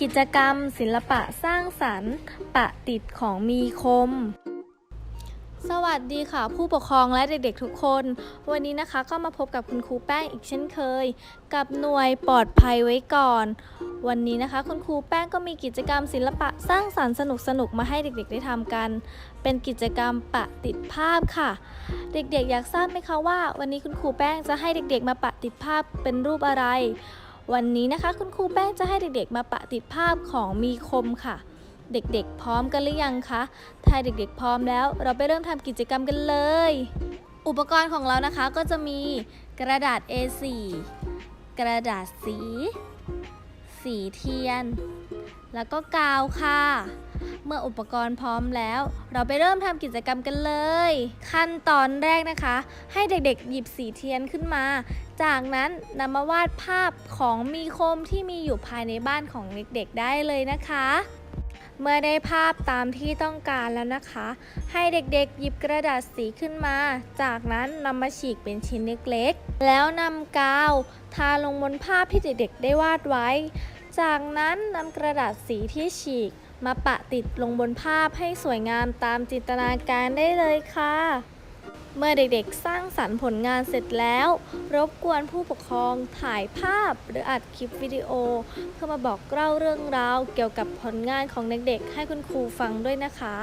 กิจกรรม ศิลปะสร้างสรรค์ ปะติดของมีคม สวัสดีค่ะ ผู้ปกครองและเด็กๆทุกคน วันนี้นะคะก็มาพบกับคุณครูแป้งอีกเช่นเคย กับหน่วยปลอดภัยไว้ก่อน วันนี้นะคะ คุณครูแป้งก็มีกิจกรรม ศิลปะสร้างสรรค์สนุกๆมาให้เด็กๆได้ทำกัน เป็นกิจกรรมปะติดภาพค่ะ เด็กๆ อยากทราบไหมคะว่า วันนี้คุณครูแป้งจะให้เด็กๆ มาปะติดภาพเป็นรูปอะไร วันนี้นะคะคุณครูแป้งจะให้เด็กๆ มาปะติดภาพของมีคมค่ะ เด็กๆ พร้อมกันหรือยังคะถ้าเด็กๆ พร้อมแล้ว เราไปเริ่มทำกิจกรรมกันเลย อุปกรณ์ของเรานะคะก็จะมีกระดาษ A4 กระดาษสี สีเทียน แล้วก็กาวค่ะ เมื่ออุปกรณ์พร้อมแล้ว เราไปเริ่มทำกิจกรรมกันเลย ขั้นตอนแรกนะคะ ให้เด็กๆ หยิบสีเทียนขึ้นมา จากนั้นนำมาวาดภาพของมีคมที่มีอยู่ภายในบ้านของเด็กๆได้เลยนะคะ เมื่อได้ภาพตามที่ต้องการแล้วนะคะ ให้เด็กๆ หยิบกระดาษสีขึ้นมา จากนั้นนำมาฉีกเป็นชิ้นเล็กๆ แล้วนำกาวทาลงบนภาพที่เด็กๆ ได้วาดไว้ จากนั้นนำกระดาษสีที่ฉีกมาปะ ติดลงบนภาพให้สวยงามตามจินตนาการได้เลยค่ะ เมื่อเด็กๆสร้างสรรค์ผลงานเสร็จแล้ว รบกวนผู้ปกครองถ่ายภาพหรืออัดคลิปวิดีโอ เพื่อมาบอกเล่าเรื่องราวเกี่ยวกับผลงานของเด็กๆ ให้คุณครูฟังด้วยนะคะ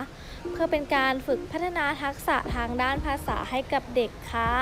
เพื่อเป็นการฝึกพัฒนาทักษะทางด้านภาษาให้กับเด็กค่ะ